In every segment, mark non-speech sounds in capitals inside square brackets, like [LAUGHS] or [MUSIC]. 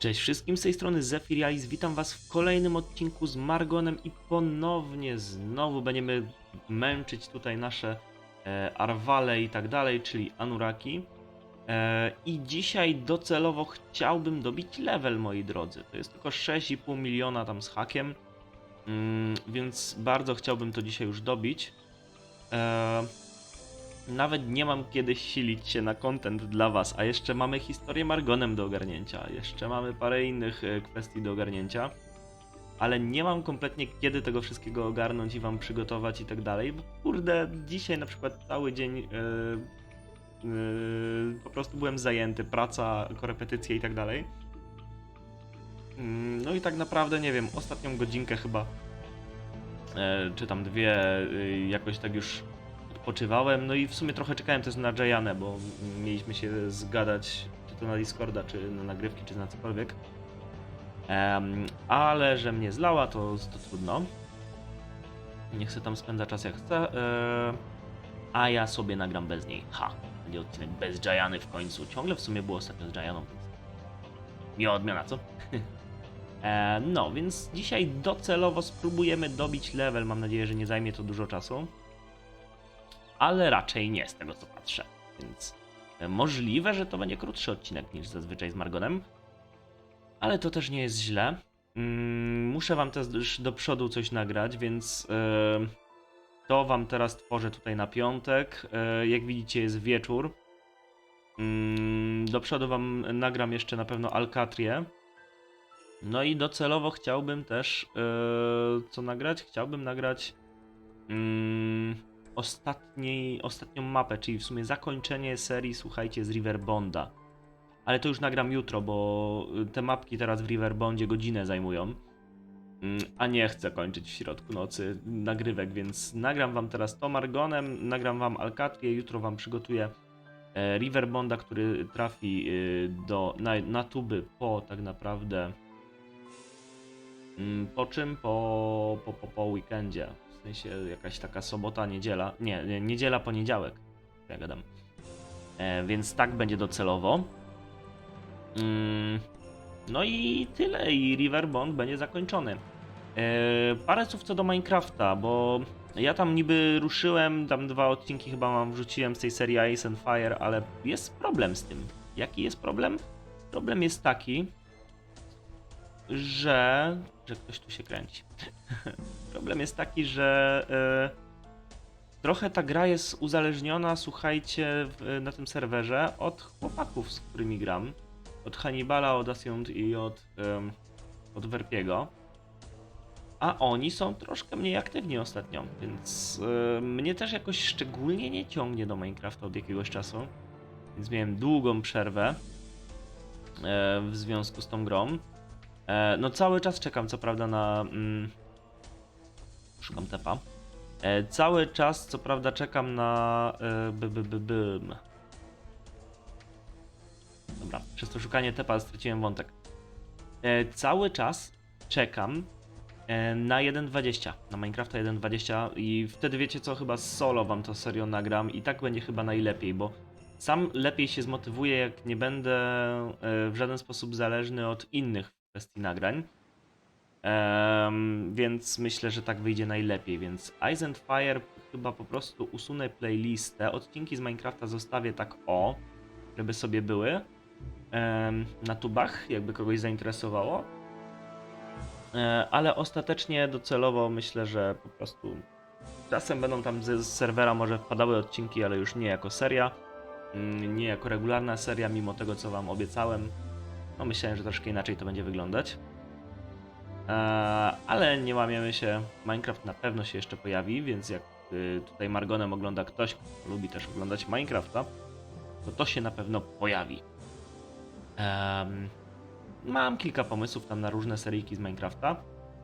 Cześć wszystkim z tej strony Zephyrialis, witam was w kolejnym odcinku z Margonem i ponownie znowu będziemy męczyć tutaj nasze e, Arwale i tak dalej, czyli Anuraki. E, I dzisiaj docelowo chciałbym dobić level, moi drodzy. To jest tylko 6,5 miliona tam z hakiem, mm, więc bardzo chciałbym to dzisiaj już dobić. E, nawet nie mam kiedy silić się na content dla was, a jeszcze mamy historię Margonem do ogarnięcia, jeszcze mamy parę innych e, kwestii do ogarnięcia, ale nie mam kompletnie kiedy tego wszystkiego ogarnąć i wam przygotować i tak dalej, bo kurde, dzisiaj na przykład cały dzień e, e, po prostu byłem zajęty, praca, korepetycje i tak dalej. Mm, No i tak naprawdę, nie wiem, ostatnią godzinkę chyba, e, czy tam dwie, e, jakoś tak już odpoczywałem, no i w sumie trochę czekałem też na Jayanę, bo mieliśmy się zgadać, czy to na Discorda, czy na nagrywki, czy na cokolwiek. Em, ale że mnie zlała, to, to trudno. Niech se tam spędza czas jak chce. E, a ja sobie nagram bez niej. Ha! Będzie odcinek bez Jayany w końcu. Ciągle w sumie było ostatnio z Jayaną, więc... Odmiana, co? [LAUGHS] e, no, więc dzisiaj docelowo spróbujemy dobić level. Mam nadzieję, że nie zajmie to dużo czasu ale raczej nie z tego co patrzę. Więc e, możliwe, że to będzie krótszy odcinek niż zazwyczaj z Margonem, ale to też nie jest źle. Mm, muszę wam też do przodu coś nagrać, więc e, to wam teraz tworzę tutaj na piątek. E, jak widzicie jest wieczór. Mm, do przodu wam nagram jeszcze na pewno Alcatrię. No i docelowo chciałbym też co nagrać? Chciałbym nagrać mm, ostatniej, ostatnią mapę, czyli w sumie zakończenie serii, słuchajcie, z River Bonda. Ale to już nagram jutro, bo te mapki teraz w River Bondzie godzinę zajmują. Mm, A nie chcę kończyć w środku nocy nagrywek, więc nagram wam teraz to Margonem, nagram wam Alcatrię, jutro wam przygotuję e, River Bonda, który trafi e, do, na, na tuby po tak naprawdę mm, po czym? Po, po, po, po weekendzie. W sensie jakaś taka sobota, niedziela. Nie, nie niedziela, poniedziałek. Ja gadam. E, więc tak będzie docelowo. Mm, no i tyle. I River Bond będzie zakończony. E, parę słów co do Minecrafta, bo ja tam niby ruszyłem, tam dwa odcinki chyba mam wrzuciłem z tej serii Ice and Fire, ale jest problem z tym. Jaki jest problem? Problem jest taki, że, że ktoś tu się kręci. [LAUGHS] Problem jest taki, że e, trochę ta gra jest uzależniona, słuchajcie, w, na tym serwerze od chłopaków, z którymi gram. Od Hannibala, od Asjont i od, od Werpiego. A oni są troszkę mniej aktywni ostatnio, więc e, mnie też jakoś szczególnie nie ciągnie do Minecrafta od jakiegoś czasu. Więc miałem długą przerwę e, w związku z tą grą. E, no cały czas czekam co prawda na... Mm, szukam tepa. E, cały czas co prawda czekam na... E, by, by, by, bym. Dobra, przez to szukanie tepa straciłem wątek. E, cały czas czekam e, na 1.20, na Minecrafta 1.20 i wtedy wiecie co, chyba solo wam to serio nagram i tak będzie chyba najlepiej, bo sam lepiej się zmotywuję, jak nie będę e, w żaden sposób zależny od innych kwestii nagrań. Em, więc myślę, że tak wyjdzie najlepiej. Więc Ice and Fire chyba po prostu usunę playlistę. Odcinki z Minecrafta zostawię tak o, żeby sobie były em, na tubach, jakby kogoś zainteresowało. E, ale ostatecznie docelowo myślę, że po prostu czasem będą tam z serwera może wpadały odcinki, ale już nie jako seria. Mm, Nie jako regularna seria, mimo tego co wam obiecałem. No myślałem, że troszkę inaczej to będzie wyglądać. Eee, ale nie łamiemy się. Minecraft na pewno się jeszcze pojawi, więc jak y, tutaj Margonem ogląda ktoś, kto lubi też oglądać Minecrafta, to to się na pewno pojawi. Em, mam kilka pomysłów tam na różne seryjki z Minecrafta,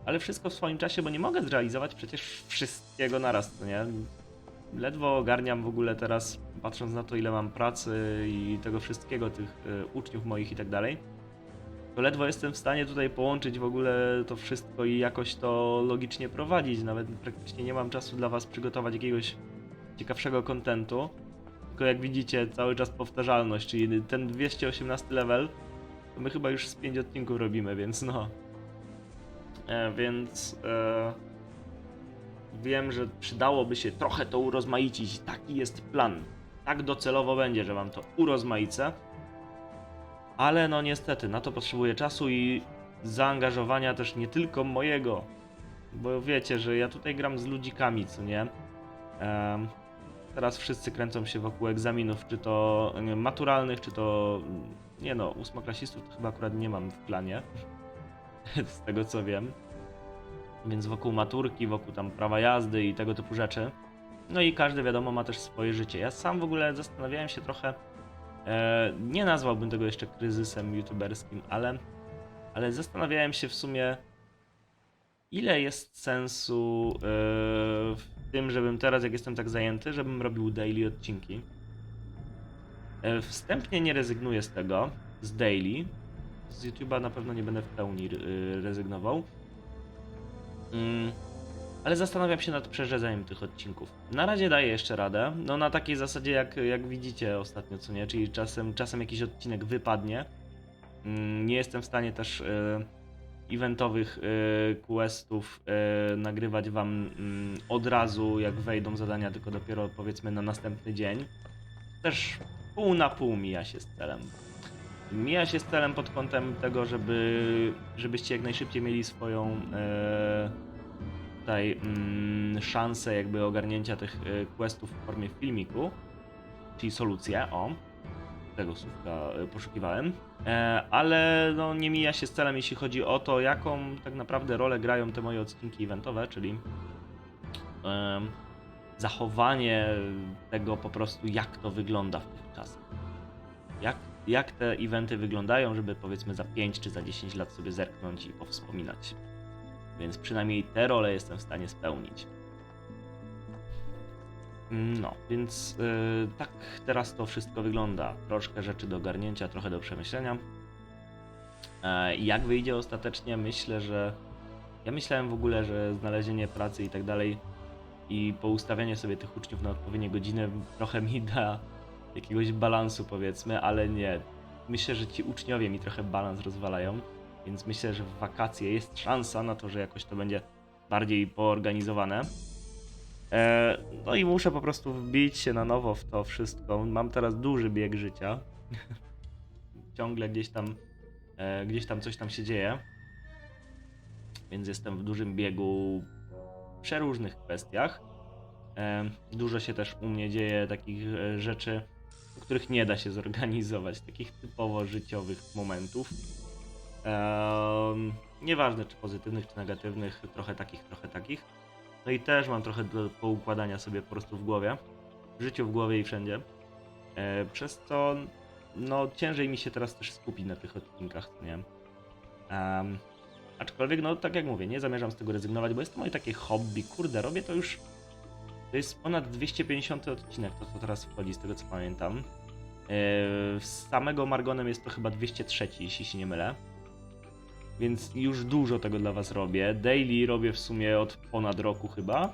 ale wszystko w swoim czasie, bo nie mogę zrealizować przecież wszystkiego naraz, nie? Ledwo ogarniam w ogóle teraz, patrząc na to, ile mam pracy i tego wszystkiego, tych y, uczniów moich i tak dalej to ledwo jestem w stanie tutaj połączyć w ogóle to wszystko i jakoś to logicznie prowadzić. Nawet praktycznie nie mam czasu dla Was przygotować jakiegoś ciekawszego kontentu. Tylko jak widzicie, cały czas powtarzalność, czyli ten 218 level To my chyba już z 5 odcinków robimy, więc no. E, więc e, wiem, że przydałoby się trochę to urozmaicić. Taki jest plan. Tak docelowo będzie, że wam to urozmaicę. Ale no niestety, na to potrzebuję czasu i zaangażowania też nie tylko mojego. Bo wiecie, że ja tutaj gram z ludzikami, co nie? Em, teraz wszyscy kręcą się wokół egzaminów, czy to maturalnych, czy to. Nie no, ósmoklasistów to chyba akurat nie mam w planie. [LAUGHS] z tego co wiem. Więc wokół maturki, wokół tam prawa jazdy i tego typu rzeczy. No i każdy wiadomo ma też swoje życie. Ja sam w ogóle zastanawiałem się trochę. E, nie nazwałbym tego jeszcze kryzysem youtuberskim, ale, ale zastanawiałem się w sumie, ile jest sensu e, w tym, żebym teraz, jak jestem tak zajęty, żebym robił daily odcinki. E, wstępnie nie rezygnuję z tego, z daily. Z YouTube'a na pewno nie będę w pełni rezygnował. Ale zastanawiam się nad przerzedzeniem tych odcinków. Na razie daję jeszcze radę. No na takiej zasadzie jak, jak widzicie ostatnio, co nie? Czyli czasem, czasem jakiś odcinek wypadnie. Mm, Nie jestem w stanie też e, eventowych e, questów e, nagrywać wam mm, od razu jak wejdą zadania, tylko dopiero powiedzmy na następny dzień. Też pół na pół mija się z celem. Mija się z celem pod kątem tego, żeby, żebyście jak najszybciej mieli swoją tutaj mm, szansę jakby ogarnięcia tych e, questów w formie filmiku, czyli solucję, o, tego słówka e, poszukiwałem, e, ale no, nie mija się z celem, jeśli chodzi o to, jaką tak naprawdę rolę grają te moje odcinki eventowe, czyli zachowanie tego po prostu, jak to wygląda w tych czasach. Jak, jak te eventy wyglądają, żeby powiedzmy za 5 czy za 10 lat sobie zerknąć i powspominać. Więc przynajmniej te role jestem w stanie spełnić. No, więc yy, tak teraz to wszystko wygląda. Troszkę rzeczy do ogarnięcia, trochę do przemyślenia. E, jak wyjdzie ostatecznie, myślę, że. Ja myślałem w ogóle, że znalezienie pracy i tak dalej i poustawianie sobie tych uczniów na odpowiednie godziny trochę mi da jakiegoś balansu, powiedzmy, ale nie. Myślę, że ci uczniowie mi trochę balans rozwalają, więc myślę, że w wakacje jest szansa na to, że jakoś to będzie bardziej poorganizowane. E, no i muszę po prostu wbić się na nowo w to wszystko. Mam teraz duży bieg życia. [LAUGHS] Ciągle gdzieś tam, e, gdzieś tam coś tam się dzieje. Więc jestem w dużym biegu w przeróżnych kwestiach. E, dużo się też u mnie dzieje takich rzeczy, których nie da się zorganizować, takich typowo życiowych momentów. Em, nieważne czy pozytywnych, czy negatywnych, trochę takich, trochę takich. No i też mam trochę do poukładania sobie po prostu w głowie. W życiu, w głowie i wszędzie. E, przez co no ciężej mi się teraz też skupić na tych odcinkach, nie? Em, aczkolwiek, no tak jak mówię, nie zamierzam z tego rezygnować, bo jest to moje takie hobby. Kurde, robię to już. To jest ponad 250 odcinek, to co teraz wchodzi, z tego co pamiętam. E, z samego Margonem jest to chyba 203, jeśli się nie mylę. Więc już dużo tego dla was robię. Daily robię w sumie od ponad roku chyba.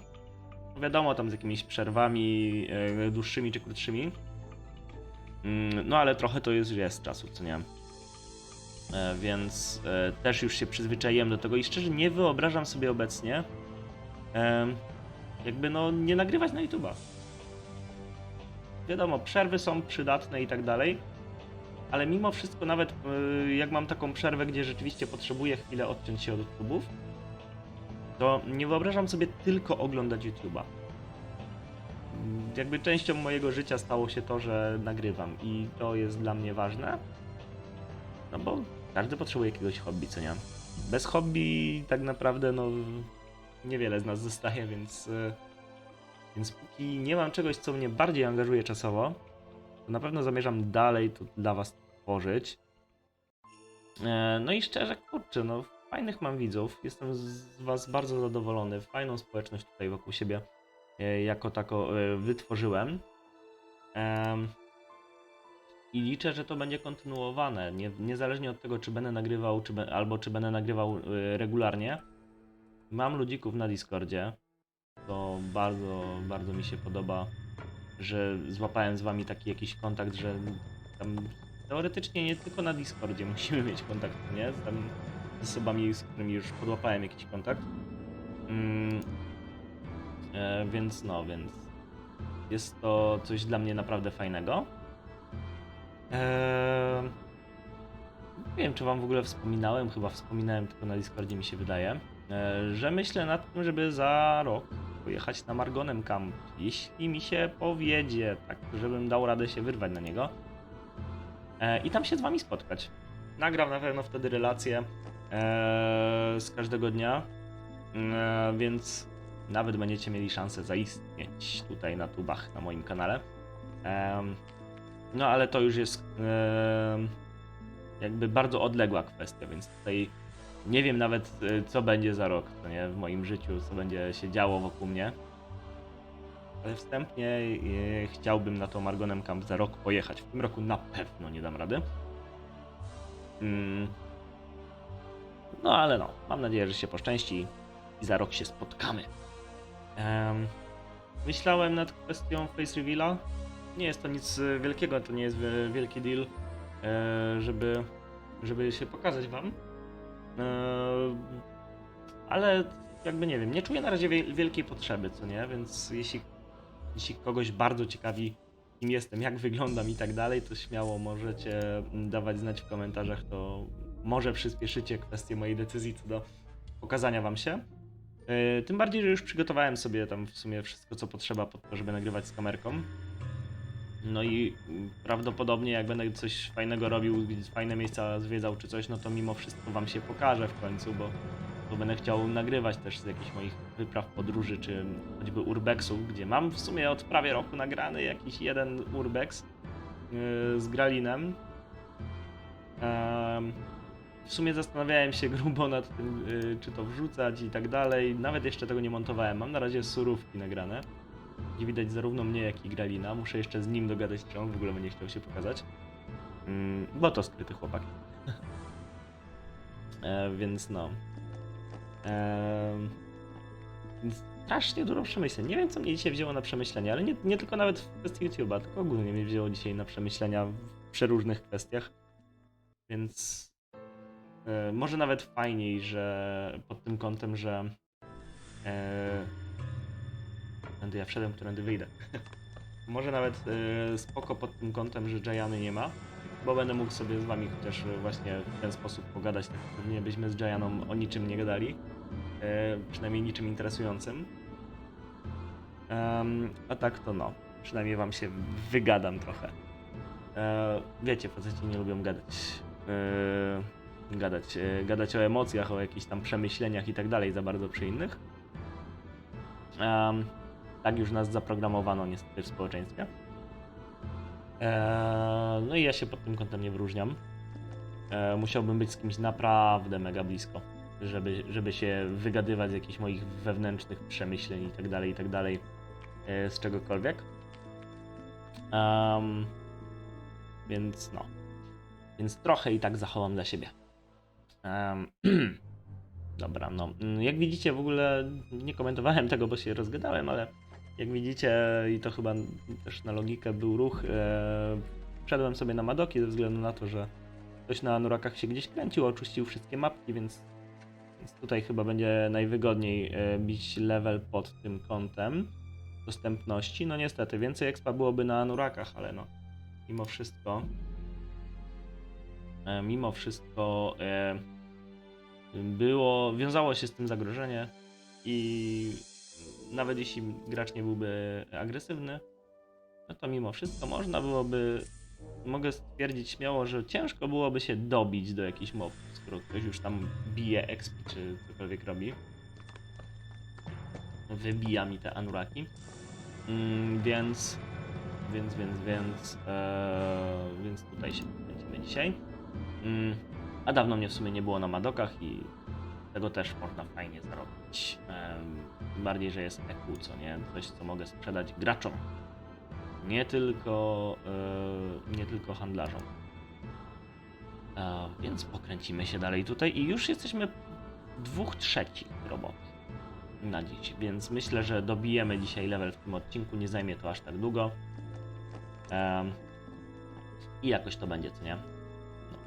Wiadomo, tam z jakimiś przerwami e, dłuższymi czy krótszymi. Mm, no ale trochę to jest, jest czasu, co nie? E, więc e, też już się przyzwyczaiłem do tego i szczerze nie wyobrażam sobie obecnie jakby no nie nagrywać na YouTube'a. Wiadomo, przerwy są przydatne i tak dalej, ale mimo wszystko nawet y, jak mam taką przerwę, gdzie rzeczywiście potrzebuję chwilę odciąć się od YouTube'ów, to nie wyobrażam sobie tylko oglądać YouTube'a. Jakby częścią mojego życia stało się to, że nagrywam i to jest dla mnie ważne, no bo każdy potrzebuje jakiegoś hobby, co nie? Bez hobby tak naprawdę no niewiele z nas zostaje, więc y, więc póki nie mam czegoś, co mnie bardziej angażuje czasowo, to na pewno zamierzam dalej to dla was tworzyć. E, No i szczerze, kurczę, no fajnych mam widzów, jestem z was bardzo zadowolony, fajną społeczność tutaj wokół siebie e, jako tako e, wytworzyłem. Em, I liczę, że to będzie kontynuowane, nie, niezależnie od tego, czy będę nagrywał, czy be, albo czy będę nagrywał regularnie. Mam ludzików na Discordzie, to bardzo, bardzo mi się podoba, że złapałem z wami taki jakiś kontakt, że tam teoretycznie nie tylko na Discordzie musimy mieć kontakt, nie? Z, tam, osobami, z którymi już podłapałem jakiś kontakt. Mm, e, więc no, więc jest to coś dla mnie naprawdę fajnego. Eee, nie wiem, czy wam w ogóle wspominałem, chyba wspominałem tylko na Discordzie mi się wydaje, e, że myślę nad tym, żeby za rok pojechać na Margonem Camp, jeśli mi się powiedzie, tak, żebym dał radę się wyrwać na niego e, i tam się z wami spotkać. Nagram na pewno wtedy relacje e, z każdego dnia, e, więc nawet będziecie mieli szansę zaistnieć tutaj na tubach na moim kanale. No ale to już jest jakby bardzo odległa kwestia, więc tutaj nie wiem nawet e, co będzie za rok, nie w moim życiu, co będzie się działo wokół mnie. Ale wstępnie e, chciałbym na to Margonem Camp za rok pojechać. W tym roku na pewno nie dam rady. Mm. No ale no, mam nadzieję, że się poszczęści i za rok się spotkamy. Em, myślałem nad kwestią face reveala. Nie jest to nic e, wielkiego, to nie jest wielki deal, e, żeby, żeby się pokazać wam. Ale jakby nie wiem, nie czuję na razie wiel- wielkiej potrzeby, co nie? Więc jeśli, jeśli kogoś bardzo ciekawi, kim jestem, jak wyglądam i tak dalej, to śmiało możecie mm, dawać znać w komentarzach, to może przyspieszycie kwestię mojej decyzji co do pokazania wam się. Yy, Tym bardziej, że już przygotowałem sobie tam w sumie wszystko, co potrzeba pod to, żeby nagrywać z kamerką. No i mm, prawdopodobnie jak będę coś fajnego robił, fajne miejsca zwiedzał czy coś, no to mimo wszystko wam się pokażę w końcu, bo, bo będę chciał nagrywać też z jakichś moich wypraw podróży, czy choćby urbexów, gdzie mam w sumie od prawie roku nagrany jakiś jeden urbex yy, z Gralinem. Em, w sumie zastanawiałem się [LAUGHS] grubo nad tym, y, czy to wrzucać i tak dalej. Nawet jeszcze tego nie montowałem. Mam na razie surówki nagrane. Gdzie widać zarówno mnie, jak i Gralina. Muszę jeszcze z nim dogadać, czy on w ogóle będzie chciał się pokazać. Mm, bo to skryty chłopak. [LAUGHS] e, więc no. E, więc strasznie dużo przemyśleń. Nie wiem, co mnie dzisiaj wzięło na przemyślenia, ale nie, nie tylko nawet w kwestii YouTube'a, tylko ogólnie mnie wzięło dzisiaj na przemyślenia w przeróżnych kwestiach. Więc E, może nawet fajniej, że pod tym kątem, że e, tędy ja wszedłem, którędy wyjdę. [LAUGHS] może nawet e, spoko pod tym kątem, że Jayany nie ma, bo będę mógł sobie z wami chociaż właśnie w ten sposób pogadać, tak pewnie byśmy z Jayaną o niczym nie gadali, przynajmniej niczym interesującym. A tak to no, przynajmniej wam się wygadam trochę. E, wiecie, faceci nie lubią gadać. E, gadać, e, gadać o emocjach, o jakichś tam przemyśleniach i tak dalej za bardzo przy innych. Tak już nas zaprogramowano niestety w społeczeństwie. E, no i ja się pod tym kątem nie wyróżniam. E, musiałbym być z kimś naprawdę mega blisko, żeby, żeby się wygadywać z jakichś moich wewnętrznych przemyśleń i tak dalej, i tak dalej, e, z czegokolwiek. Em, więc no. Więc trochę i tak zachowam dla siebie. Em, [CLEARS THROAT] dobra, no. Jak widzicie, w ogóle nie komentowałem tego, bo się rozgadałem, ale jak widzicie, i to chyba też na logikę był ruch, e, wszedłem sobie na Madoki ze względu na to, że ktoś na Nurakach się gdzieś kręcił, oczyścił wszystkie mapki, więc, więc tutaj chyba będzie najwygodniej e, bić level pod tym kątem dostępności. No niestety, więcej expa byłoby na Nurakach, ale no, mimo wszystko e, mimo wszystko e, było, wiązało się z tym zagrożenie i nawet jeśli gracz nie byłby agresywny, no to mimo wszystko można byłoby, mogę stwierdzić śmiało, że ciężko byłoby się dobić do jakichś mobów, skoro ktoś już tam bije exp czy cokolwiek robi. Wybija mi te anuraki. Mm, więc, więc, więc, więc, e, więc tutaj się kręcimy dzisiaj. Mm, a dawno mnie w sumie nie było na Madokach i tego też można fajnie zarobić. Tym bardziej, że jest EQ, co nie? Coś, co mogę sprzedać graczom. Nie tylko, e, nie tylko handlarzom. E, więc pokręcimy się dalej tutaj i już jesteśmy dwóch trzecich roboty na dziś, więc myślę, że dobijemy dzisiaj level w tym odcinku, nie zajmie to aż tak długo. Em, I jakoś to będzie, co nie? No.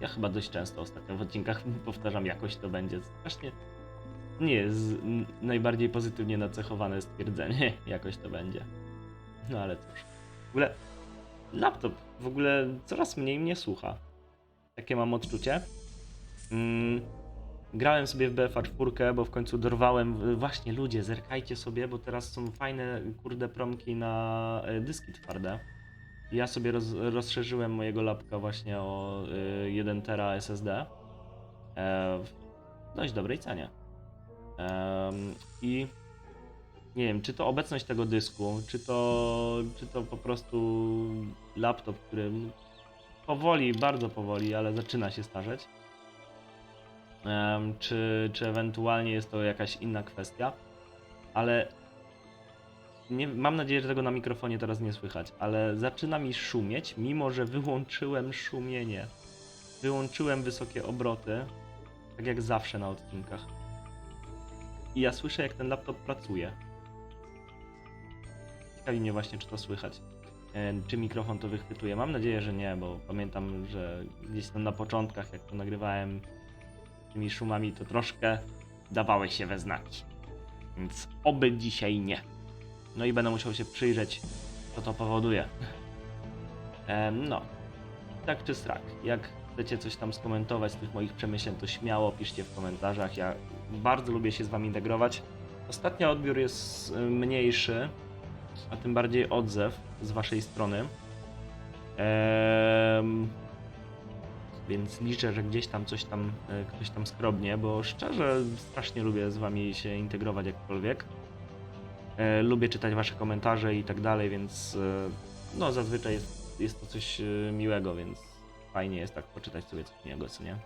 Ja chyba dość często ostatnio w odcinkach [LAUGHS] powtarzam jakoś to będzie. Strasznie nie jest najbardziej pozytywnie nacechowane stwierdzenie, [LAUGHS] jakoś to będzie. No ale cóż. W ogóle laptop w ogóle coraz mniej mnie słucha. Takie mam odczucie. Mm, grałem sobie w BFA 4, bo w końcu dorwałem. Właśnie ludzie, zerkajcie sobie, bo teraz są fajne kurde promki na e, dyski twarde. Ja sobie roz, rozszerzyłem mojego lapka właśnie o y, 1 tera SSD e, w dość dobrej cenie. I nie wiem, czy to obecność tego dysku, czy to, czy to po prostu laptop, który powoli, bardzo powoli, ale zaczyna się starzeć. Czy, czy ewentualnie jest to jakaś inna kwestia, ale nie, mam nadzieję, że tego na mikrofonie teraz nie słychać, ale zaczyna mi szumieć, mimo że wyłączyłem szumienie. Wyłączyłem wysokie obroty, tak jak zawsze na odcinkach. I ja słyszę, jak ten laptop pracuje. Ciekawi mnie właśnie, czy to słychać. E, Czy mikrofon to wychwytuje? Mam nadzieję, że nie, bo pamiętam, że gdzieś tam na początkach, jak to nagrywałem tymi szumami, to troszkę dawały się we znaki. Więc oby dzisiaj nie. No i będę musiał się przyjrzeć, co to powoduje. Em, no, tak czy strak. Jak chcecie coś tam skomentować z tych moich przemyśleń, to śmiało piszcie w komentarzach. Ja bardzo lubię się z wami integrować. Ostatnio odbiór jest y, mniejszy, a tym bardziej odzew z waszej strony. Em, więc liczę, że gdzieś tam coś tam e, ktoś tam skrobnie, bo szczerze strasznie lubię z wami się integrować jakkolwiek. E, lubię czytać wasze komentarze i tak dalej, więc e, no zazwyczaj jest, jest to coś e, miłego, więc fajnie jest tak poczytać sobie coś miłego, co nie?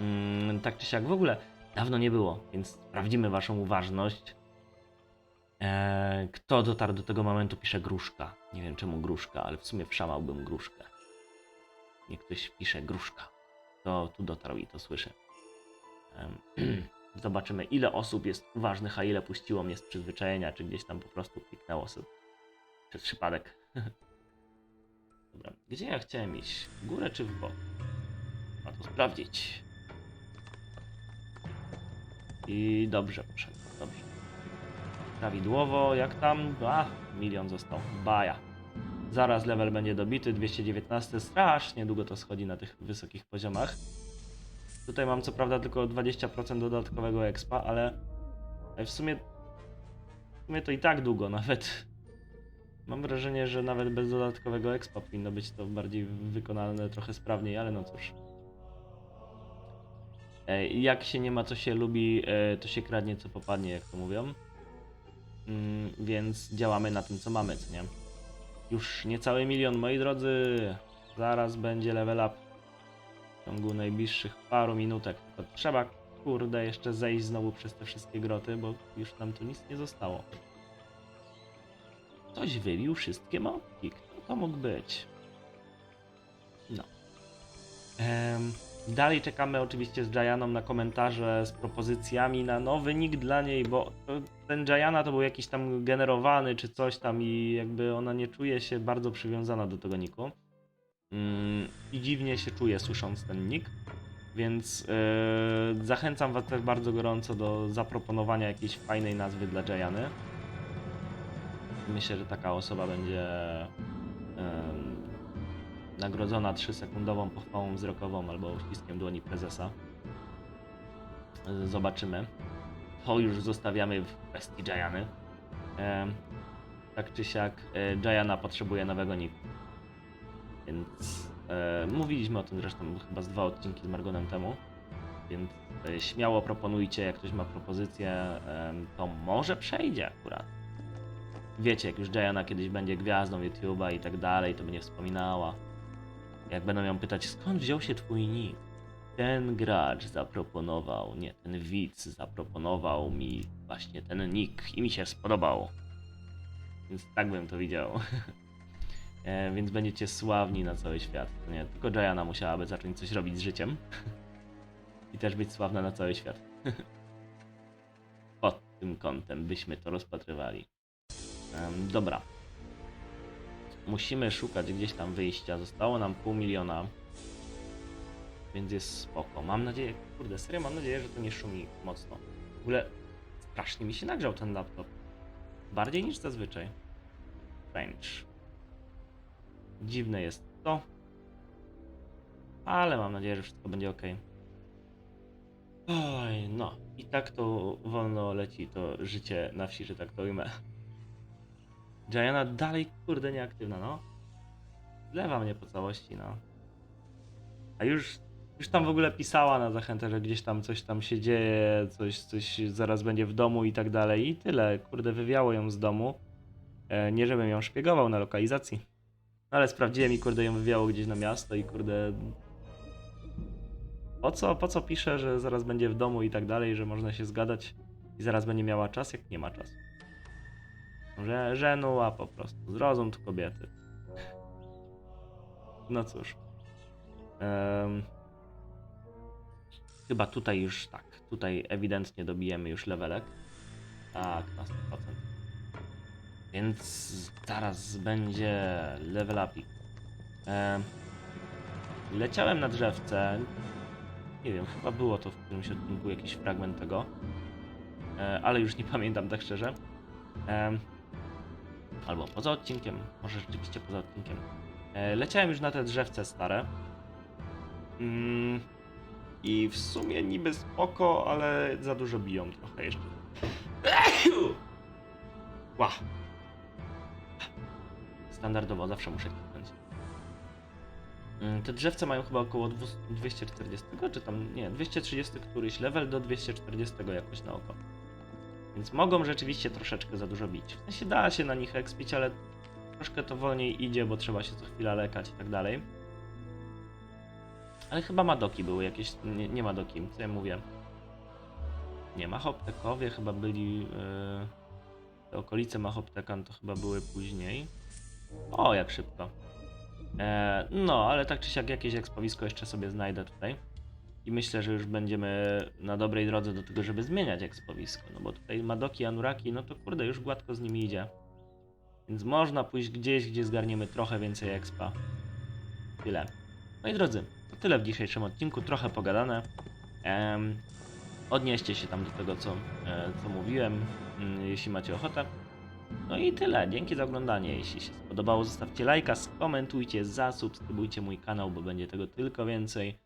Mm, tak czy siak, w ogóle dawno nie było, więc sprawdzimy waszą uważność. E, kto dotarł do tego momentu, pisze gruszka. Nie wiem czemu gruszka, ale w sumie wszamałbym gruszkę. Niech ktoś pisze gruszka. To tu dotarł i to słyszę. [CLEARS THROAT] Zobaczymy, ile osób jest uważnych, a ile puściło mnie z przyzwyczajenia, czy gdzieś tam po prostu kliknęło sobie przez przypadek. [LAUGHS] Dobra, gdzie ja chciałem iść? W górę czy w bok? Ma to sprawdzić. I dobrze poszedłem, dobrze. Prawidłowo, jak tam? A, milion został. Baja. Zaraz level będzie dobity, 219. Strasznie długo to schodzi na tych wysokich poziomach. Tutaj mam co prawda tylko 20% dodatkowego expa, ale w sumie, w sumie to i tak długo nawet. Mam wrażenie, że nawet bez dodatkowego expa powinno być to bardziej wykonalne, trochę sprawniej, ale no cóż. E, Jak się nie ma co się lubi, e, to się kradnie co popadnie, jak to mówią. Mm, Więc działamy na tym co mamy, co nie? Już niecały milion, moi drodzy. Zaraz będzie level up w ciągu najbliższych paru minutek. Tylko trzeba, kurde, jeszcze zejść znowu przez te wszystkie groty, bo już nam tu nic nie zostało. Ktoś wybił wszystkie mopki. Kto to mógł być? No. Em, dalej czekamy oczywiście z Gianą na komentarze z propozycjami na nowy nick dla niej, bo ten Giana to był jakiś tam generowany czy coś tam i jakby ona nie czuje się bardzo przywiązana do tego niku. Mm, I dziwnie się czuje słysząc ten nick. Więc yy, zachęcam Was też bardzo gorąco do zaproponowania jakiejś fajnej nazwy dla Giany. Myślę, że taka osoba będzie em, nagrodzona 3-sekundową pochwałą wzrokową albo uściskiem dłoni prezesa. Zobaczymy. To już zostawiamy w kwestii Giany. Em, tak czy siak, e, Giana potrzebuje nowego niku. Więc e, mówiliśmy o tym zresztą chyba z dwa odcinki z Margonem temu. Więc e, śmiało proponujcie, jak ktoś ma propozycję, em, to może przejdzie akurat. Wiecie, jak już Diana kiedyś będzie gwiazdą YouTube'a i tak dalej, to będzie wspominała. Jak będą ją pytać, skąd wziął się twój nick? Ten gracz zaproponował, nie, ten widz zaproponował mi właśnie ten nick i mi się spodobał. Więc tak bym to widział. [LAUGHS] e, więc będziecie sławni na cały świat. Nie, tylko Diana musiałaby zacząć coś robić z życiem. [LAUGHS] I też być sławna na cały świat. [LAUGHS] Pod tym kątem byśmy to rozpatrywali. Em, dobra. Musimy szukać gdzieś tam wyjścia. Zostało nam pół miliona. Więc jest spoko. Mam nadzieję, kurde, serio mam nadzieję, że to nie szumi mocno. W ogóle strasznie mi się nagrzał ten laptop. Bardziej niż zazwyczaj. Strange. Dziwne jest to. Ale mam nadzieję, że wszystko będzie ok. Oj, no. I tak to wolno leci to życie na wsi, że tak to ujmę. Gianna dalej, kurde, nieaktywna, no. Zlewa mnie po całości, no. A już, już tam w ogóle pisała na zachętę, że gdzieś tam coś tam się dzieje, coś, coś zaraz będzie w domu i tak dalej. I tyle, kurde, wywiało ją z domu. E, nie żebym ją szpiegował na lokalizacji. No ale sprawdziłem i kurde ją wywiało gdzieś na miasto i kurde... Po co, po co pisze, że zaraz będzie w domu i tak dalej, że można się zgadać i zaraz będzie miała czas, jak nie ma czasu. Że, żenuła po prostu. Zrozum tu kobiety. No cóż. Em, chyba tutaj już tak. Tutaj ewidentnie dobijemy już levelek. Tak, na 100%. Więc zaraz będzie level upik. Em, leciałem na drzewce. Nie wiem, chyba było to w którymś odcinku jakiś fragment tego. E, ale już nie pamiętam tak szczerze. Em, albo poza odcinkiem, może rzeczywiście poza odcinkiem. E, leciałem już na te drzewce stare. Mm, I w sumie niby spoko, ale za dużo biją trochę jeszcze. [COUGHS] Ła. Standardowo, zawsze muszę kliknąć. Mm, Te drzewce mają chyba około 200 240, czy tam, nie, 230 któryś level do 240 jakoś na oko. Więc mogą rzeczywiście troszeczkę za dużo bić. W sensie da się na nich expić, ale troszkę to wolniej idzie, bo trzeba się co chwila lekać i tak dalej. Ale chyba Madoki były jakieś, nie, nie Madoki, co ja mówię. Nie, Machoptekowie chyba byli, yy, te okolice Machoptekan to chyba były później. O, jak szybko. E, no, ale tak czy siak jakieś ekspowisko jeszcze sobie znajdę tutaj. I myślę, że już będziemy na dobrej drodze do tego, żeby zmieniać ekspowisko. No bo tutaj Madoki, Anuraki, no to kurde, już gładko z nimi idzie. Więc można pójść gdzieś, gdzie zgarniemy trochę więcej expa. Tyle. No i drodzy, to tyle w dzisiejszym odcinku, trochę pogadane. Odnieście się tam do tego, co, e, co mówiłem, mm, jeśli macie ochotę. No i tyle. Dzięki za oglądanie. Jeśli się spodobało, zostawcie lajka, skomentujcie, zasubskrybujcie mój kanał, bo będzie tego tylko więcej.